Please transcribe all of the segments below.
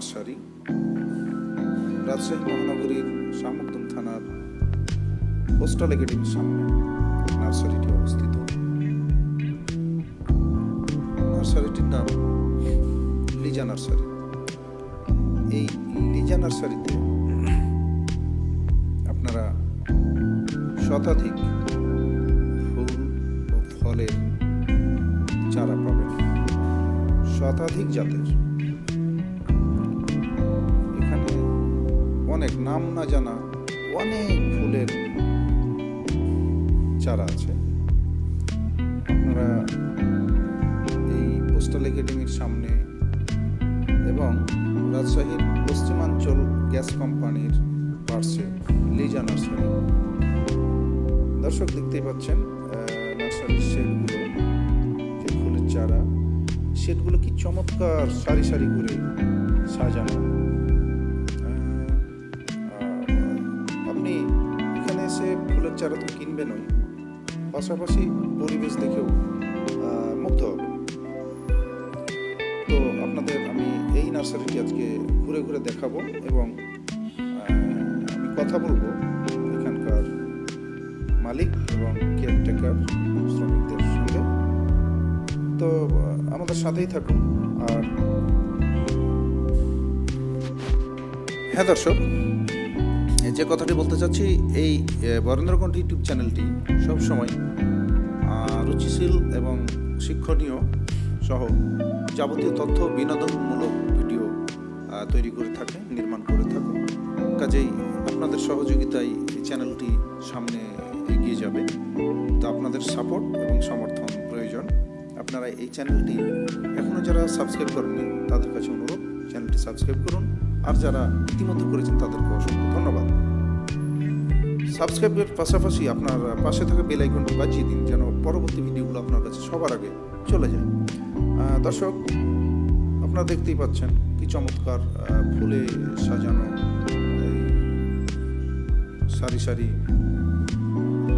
Nursery Rajshahi মহানগরীর শামুকদম থানার postal একাডেমির সামনে নার্সারিটি অবস্থিত। নার্সারিটির নাম লিজা নার্সারি। এই লিজা নার্সারিতে আপনারা শতাধিক ফুল ও ফলের চারা পাবেন। শতাধিক জাতের অনেক নাম না জানা অনেক ফুলের চারা আছে। আপনারা এই পোস্টাল একাডেমির সামনে এবং রাজশাহীর পশ্চিমাঞ্চল গ্যাস কোম্পানির পার্শ্বে লিজা নার্সারি। দর্শক দেখতেই পাচ্ছেন নার্সারির শেডগুলো, যে ফুলের চারা, শেডগুলো কি চমৎকার সারি সারি করে সাজানো। ফুলের চারা তো কিনবেনই পাশাপাশি পরিবেশ দেখেও মুগ্ধ হবে। তো আপনাদের আমি এই নার্সারিটি আজকে ঘুরে ঘুরে দেখাবো এবং আমি কথা বলব এখানকার মালিক এবং কেয়ারটেকার শ্রমিকদের সঙ্গে। তো আমাদের সাথেই থাকুন আর হ্যাঁ দর্শক যে কথাটি বলতে চাচ্ছি, এই বরেন্দ্রকণ্ঠ ইউটিউব চ্যানেলটি সবসময় রুচিশীল এবং শিক্ষণীয় সহ যাবতীয় তথ্য, বিনোদনমূলক ভিডিও তৈরি করে থাকে, নির্মাণ করে থাকে। কাজেই আপনাদের সহযোগিতায় এই চ্যানেলটি সামনে এগিয়ে যাবে। তো আপনাদের সাপোর্ট এবং সমর্থন প্রয়োজন। আপনারা এই চ্যানেলটি এখনও যারা সাবস্ক্রাইব করেননি, তাদের কাছে অনুরোধ, চ্যানেলটি সাবস্ক্রাইব করুন। আর যারা ইতিমধ্যে করেছেন তাদেরকে অসংখ্য ধন্যবাদ। সাবস্ক্রাইবের পাশাপাশি আপনার পাশে থাকা বেল আইকনটি বাজিয়ে দিন যেন পরবর্তী ভিডিওগুলো আপনার কাছে সবার আগে চলে যায়। দর্শক, আপনারা দেখতেই পাচ্ছেন কি চমৎকার ফুলে সাজানো সারি সারি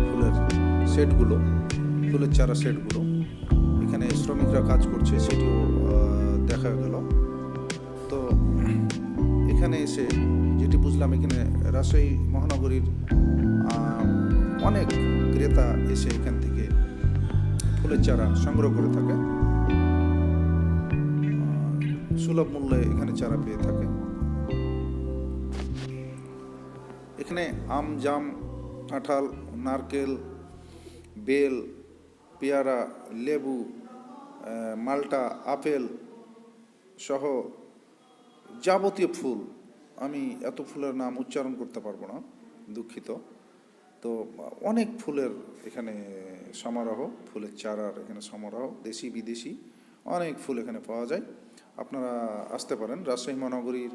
ফুলের সেটগুলো, ফুলের চারা সেটগুলো। এখানে শ্রমিকরা কাজ করছে, সেটিও দেখা গেল। এখানে এসে যেটি বুঝলাম এখানে রাজশাহী মহানগরীর অনেক ক্রেতা এসে এখান থেকে ফুলের চারা সংগ্রহ করে থাকে। সুলভ মূল্যে এখানে চারা পেয়ে থাকে। এখানে আম, জাম, কাঁঠাল, নারকেল, বেল, পেয়ারা, লেবু মাল্টা, আপেল সহ যাবতীয় ফুল, আমি এত ফুলের নাম উচ্চারণ করতে পারব না, দুঃখিত। তো অনেক ফুলের এখানে সমারোহ, ফুলের চারার এখানে সমারোহ, দেশি, বিদেশি, অনেক ফুল এখানে পাওয়া যায়। আপনারা আসতে পারেন রাজশাহী মহানগরীর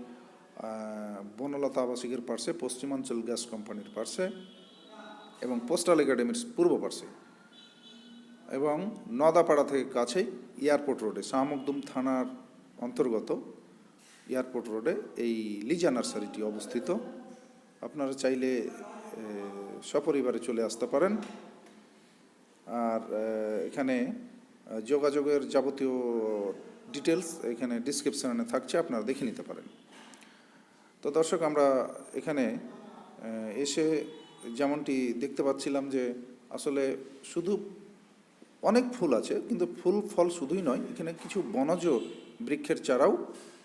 বনলতা আবাসিকের পার্শ্বে, পশ্চিমাঞ্চল গ্যাস কোম্পানির পার্শ্বে এবং পোস্টাল একাডেমির পূর্ব পার্শ্বে এবং নদাপাড়া থেকে কাছেই এয়ারপোর্ট রোডে, শাহমকদুম থানার অন্তর্গত এয়ারপোর্ট রোডে এই লিজা নার্সারিটি অবস্থিত। আপনারা চাইলে সপরিবারে চলে আসতে পারেন। আর এখানে যোগাযোগের যাবতীয় ডিটেলস এখানে ডিসক্রিপশনে থাকছে, আপনারা দেখে নিতে পারেন। তো দর্শক, আমরা এখানে এসে যেমনটি দেখতে পাচ্ছিলাম যে, আসলে শুধু অনেক ফুল আছে, কিন্তু ফুল ফল শুধুই নয়, এখানে কিছু বনজ বৃক্ষের চারাও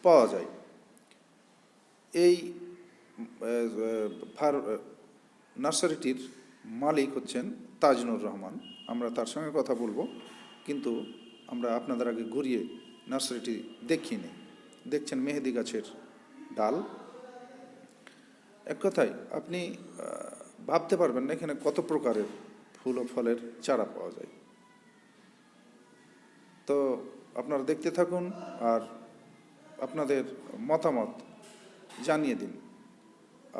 পাওয়া যায়। এই ফার নার্সারিটির মালিক হচ্ছেন তাজনুর রহমান। আমরা তার সঙ্গে কথা বলব, কিন্তু আমরা আপনাদের আগে ঘুরিয়ে নার্সারিটি দেখিয়ে নিই। দেখছেন মেহেদি গাছের ডাল। এক কথায়, আপনি ভাবতে পারবেন না এখানে কত প্রকারের ফুল ও ফলের চারা পাওয়া যায়। তো আপনারা দেখতে থাকুন আর আপনাদের মতামত জানিয়ে দিন।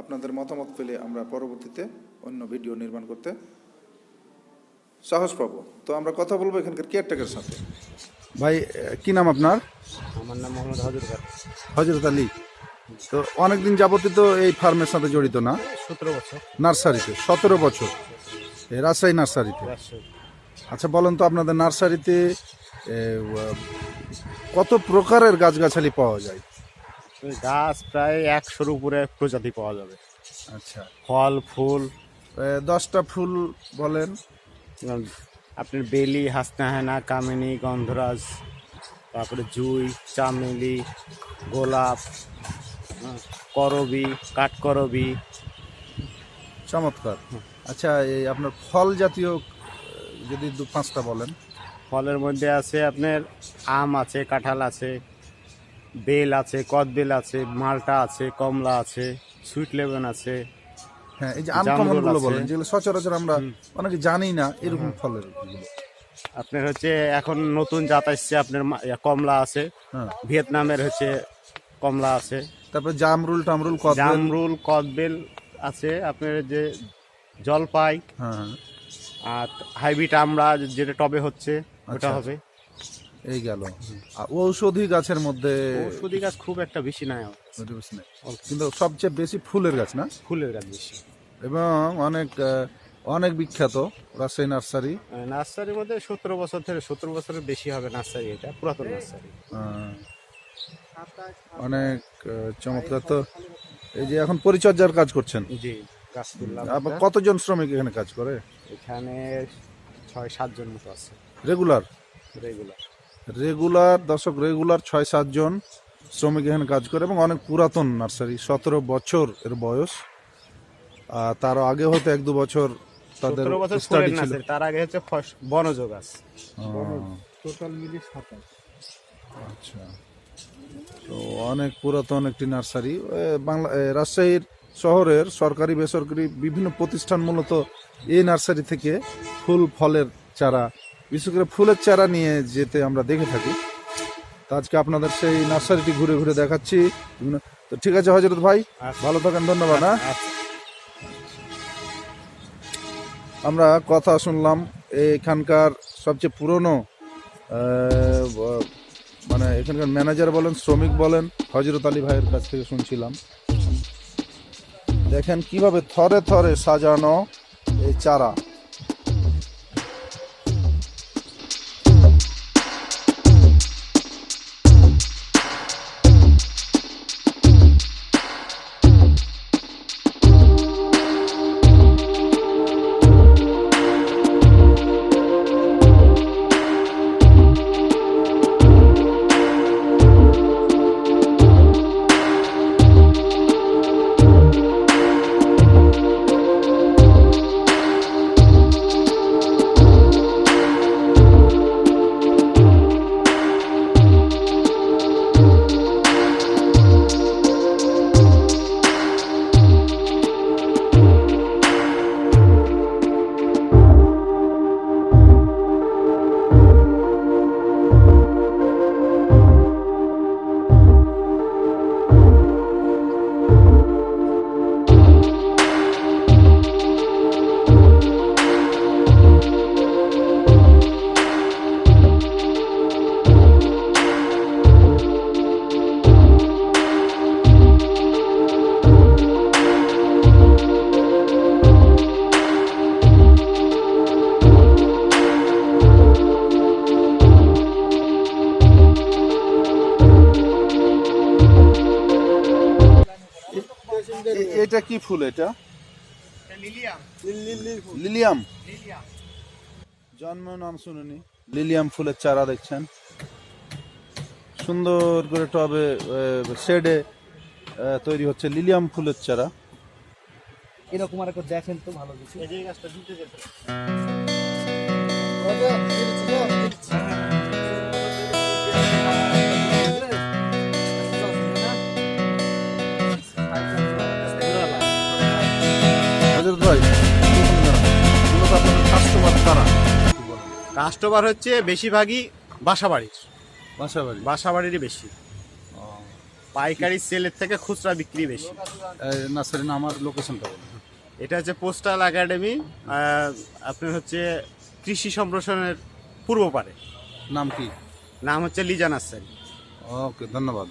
আপনাদের মতামত পেলে আমরা পরবর্তীতে অন্য ভিডিও নির্মাণ করতে সাহস পাবো। তো আমরা কথা বলব এখানকার কেয়ারটেকের সাথে। ভাই কি নাম আপনার? আমার নাম মোহাম্মদ হাজুর খান হজরত আলী। তো অনেকদিন যাবতীয় তো এই ফার্মের সাথে জড়িত না? সতেরো বছর। নার্সারিতে সতেরো বছর। এই রাজশাহী নার্সারিতে। আচ্ছা বলেন তো আপনাদের নার্সারিতে কত প্রকারের গাছগাছালি পাওয়া যায়? গাছ প্রায় একশোর উপরে প্রজাতি পাওয়া যাবে। আচ্ছা। ফল ফুল। দশটা ফুল বলেন। উম, আপনার বেলি হাসনাহেনা কামিনী গন্ধরাজ তারপরে জুই চামেলি গোলাপ করবি কাঠকরবি। চমৎকার। আচ্ছা এই আপনার ফল জাতীয় যদি দু পাঁচটা বলেন। ফলের মধ্যে আছে আপনার আম আছে কাঁঠাল আছে বেল আছে কদবেল আছে মালটা আছে কমলা আছে সুইট লেমন আছে হ্যাঁ এই যে জামরুল আনকমন বলেন যেগুলো সচরাচর আমরা অনেকে জানি না এরকম ফলের। আপনার হচ্ছে এখন নতুন জাত আসছে আপনার কমলা আছে হ্যাঁ। ভিয়েতনামের হচ্ছে কমলা আছে। তারপর জামরুল টামরুল জামরুল কদবেল আছে আপনার যে জলপাই হ্যাঁ। আর হাইব্রিড আমরা যেটা টবে হচ্ছে ওটা আচ্ছা। হবে। এই গেল। ঔষধি গাছের মধ্যে ঔষধি গাছ খুব একটা বেশি নাই বেশি নেই। কিন্তু সবচেয়ে বেশি ফুলের গাছ না? ফুলের গাছ বেশি। এবং অনেক অনেক বিখ্যাত রাজশাহী নার্সারি। আহ, নার্সারির মধ্যে সতেরো বছর থেকে সত্তর বছরের বেশি হবে নার্সারি এটা পুরাতন নার্সারি। অনেক চমৎকার। তো এই যে এখন পরিচর্যার কাজ করছেন। জি তুললাম আবার কতজন শ্রমিক এখানে কাজ করে? এখানে ছয় সাতজন মতো আছে। রেগুলার রেগুলার রেগুলার দর্শক রেগুলার ছয় সাতজন শ্রমিক এখানে কাজ করে এবং অনেক পুরাতন নার্সারি সতেরো বছর এর বয়স। আর তার আগে হয়তো এক দু বছর তাদের স্টাডি ছিল। তার আগে হচ্ছে বনজ গাছ। টোটাল মিলি সাতাশ। আচ্ছা। তো অনেক পুরাতন একটি নার্সারি। বাংলা রাজশাহীর শহরের সরকারি বেসরকারি বিভিন্ন প্রতিষ্ঠান মূলত এই নার্সারি থেকে ফুল ফলের চারা বিশেষ করে ফুলের চারা নিয়ে যেতে আমরা দেখে থাকি। তো আজকে আপনাদের সেই নার্সারিটি ঘুরে ঘুরে দেখাচ্ছি। তো ঠিক আছে হজরত ভাই আচ্ছা। ভালো থাকেন ধন্যবাদ হ্যাঁ? আচ্ছা। আমরা কথা শুনলাম এখানকার সবচেয়ে পুরনো মানে এখানকার ম্যানেজার বলেন শ্রমিক বলেন হজরত আলী ভাইয়ের কাছ থেকে শুনছিলাম। দেখেন কীভাবে থরে থরে সাজানো এই চারা। কি ফুল এটা? লিলিয়াম। জন্ম নাম শুনুনি। লিলিয়াম ফুলের চারা দেখছেন। সুন্দর করে টবে শেডে তৈরি হচ্ছে লিলিয়াম ফুলের চারা। এরকম আর দেখেন তো ভালো কিছু। কাস্টমার হচ্ছে বেশিরভাগই বাসাবাড়ির। বাসাবাড়ি বাসাবাড়িরই বেশি। পাইকারি সেলের থেকে খুচরা বিক্রি বেশি। না আমার লোকেশনটা বলুন এটা হচ্ছে পোস্টাল একাডেমি আপনার হচ্ছে কৃষি সম্প্রসারণের পূর্ব পারে। নাম কি? নাম হচ্ছে লিজা নার্সারি ওকে ধন্যবাদ।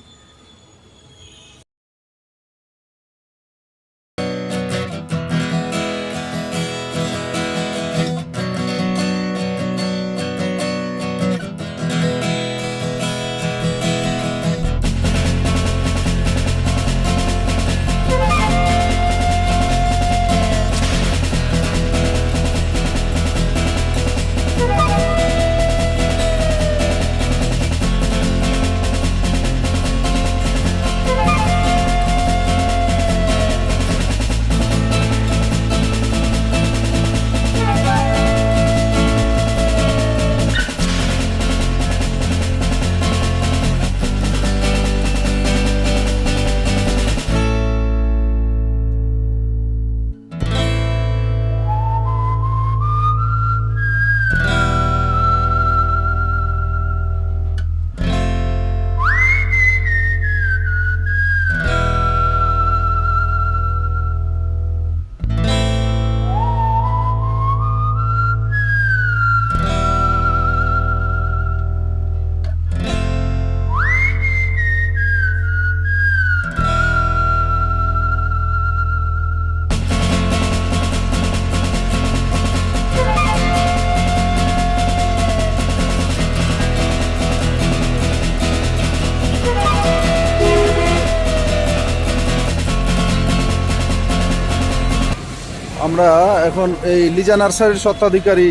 আমরা এখন এই লিজা নার্সারির স্বত্বাধিকারী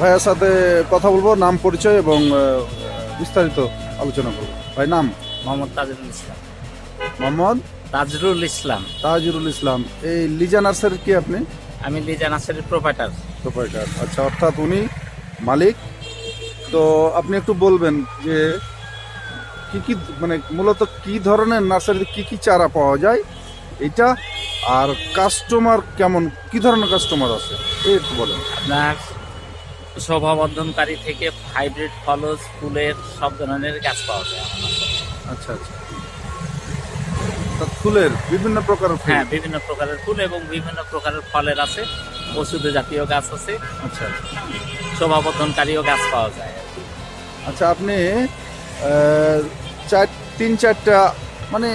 ভাইয়ের সাথে কথা বলব নাম পরিচয় এবং বিস্তারিত আলোচনা করব। ভাই নাম? মোহাম্মদ তাজরুল ইসলাম। মোহাম্মদ? তাজরুল ইসলাম। তাজুরুল ইসলাম। এই লিজা নার্সারির কি আপনি? আমি লিজা নার্সারির প্রোপাইটার প্রোপাইটার আচ্ছা অর্থাৎ উনি মালিক। তো আপনি একটু বলবেন যে কি কি মানে মূলত কি ধরনের নার্সারিতে কি কি চারা পাওয়া যায়? এটা আর কাস্টমার কেমন? কি ধরনের কাস্টমার আছে? একটু বলেন। আপনার শোভাবর্ধনকারী থেকে হাইব্রিড ফলস ফুলের সব ধরনের গাছ পাওয়া যায় আচ্ছা আচ্ছা। তা ফুলের বিভিন্ন প্রকারের ফুল? হ্যাঁ বিভিন্ন প্রকারের ফুল এবং বিভিন্ন প্রকারের ফলের আছে। ওষুধ জাতীয় গাছ আছে। আচ্ছা শোভাবর্ধনকারীও গাছ পাওয়া যায়। আচ্ছা আপনি চার তিন চারটা মানে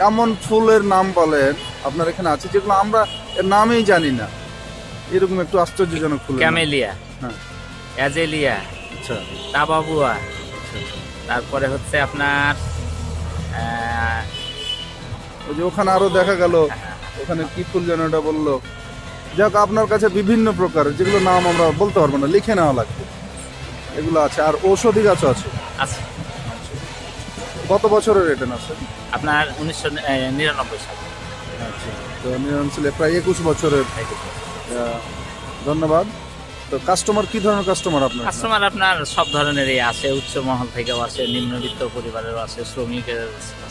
এমন ফুলের নাম বলেন আপনার এখানে আছে যেগুলো আমরা এর নামেই জানি না। এরকম একটু আশ্চর্যজনক ফুল ক্যামেলিয়া। হ্যাঁ। অ্যাজেলিয়া। আচ্ছা। টাবাবুয়া তারপরে হচ্ছে আপনার ওই যে ওখানে আরও দেখা গেল ওখানে কি ফুল যেন এটা বলল। যাক আপনার কাছে বিভিন্ন প্রকার যেগুলো নাম আমরা বলতে পারব না লিখে নেওয়া লাগবে। এগুলো আছে আর ঔষধি গাছও আছে। আছে। কত বছরের এটা আছে? আপনার উনিশশো নিরানব্বই সাল। আচ্ছা তো নিরঞ্চলে প্রায় একুশ বছরের। ধন্যবাদ। তো কাস্টমার কি ধরনের কাস্টমার আপনার? কাস্টমার আপনার সব ধরনেরই আসে উচ্চ মহল থেকেও আসে নিম্নবিত্ত পরিবারেরও আসে শ্রমিকের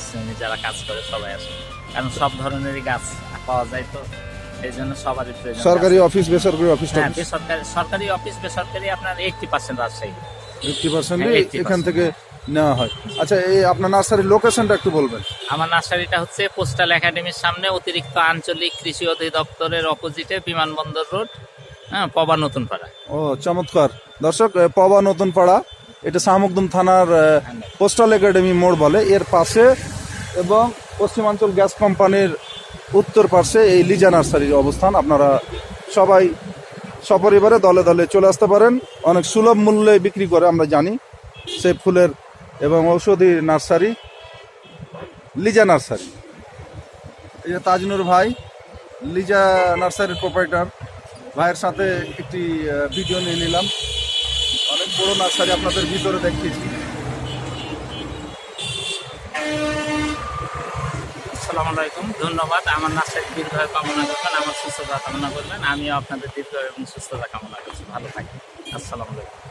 শ্রেণি যারা কাজ করে সবাই আসে কারণ সব ধরনেরই গাছ পাওয়া যায় তো এই জন্য সবারই প্রয়োজন। সরকারি অফিস বেসরকারি অফিস হ্যাঁ বেসরকারি সরকারি অফিস বেসরকারি আপনার eighty percent Rajshahi eighty percent 80% এখান থেকে নেওয়া হয়। আচ্ছা এই আপনার নার্সারির লোকেশনটা একটু বলবেন। আমার নার্সারিটা হচ্ছে পোস্টাল একাডেমির সামনে অতিরিক্ত আঞ্চলিক কৃষি অধিদপ্তরের অপোজিটে বিমানবন্দর রোড হ্যাঁ পবা নতুন পাড়া ও চমৎকার। দর্শক পবা নতুন পাড়া এটা শাহমুকদুম থানার পোস্টাল একাডেমি মোড় বলে। এর পাশে এবং পশ্চিমাঞ্চল গ্যাস কোম্পানির উত্তর পার্শ্বে এই লিজা নার্সারির অবস্থান। আপনারা সবাই সপরিবারে দলে দলে চলে আসতে পারেন। অনেক সুলভ মূল্যে বিক্রি করে আমরা জানি। সে ফুলের এবং ঔষধি নার্সারি, লিজা নার্সারি। যে তাজনুর ভাই, লিজা নার্সারির প্রোপাইটার ভাইয়ের সাথে একটি ভিডিও নিয়ে নিলাম। অনেক বড় নার্সারি আপনাদের ভিতরে দেখিয়েছি আসসালামু আলাইকুম, ধন্যবাদ। আমার নার্সারি দীর্ঘ কামনা করবেন, আমার সুস্থতা কামনা করবেন। আমিও আপনাদের দীর্ঘ এবং সুস্থতা কামনা করছি। ভালো থাকবেন। আসসালামু আলাইকুম।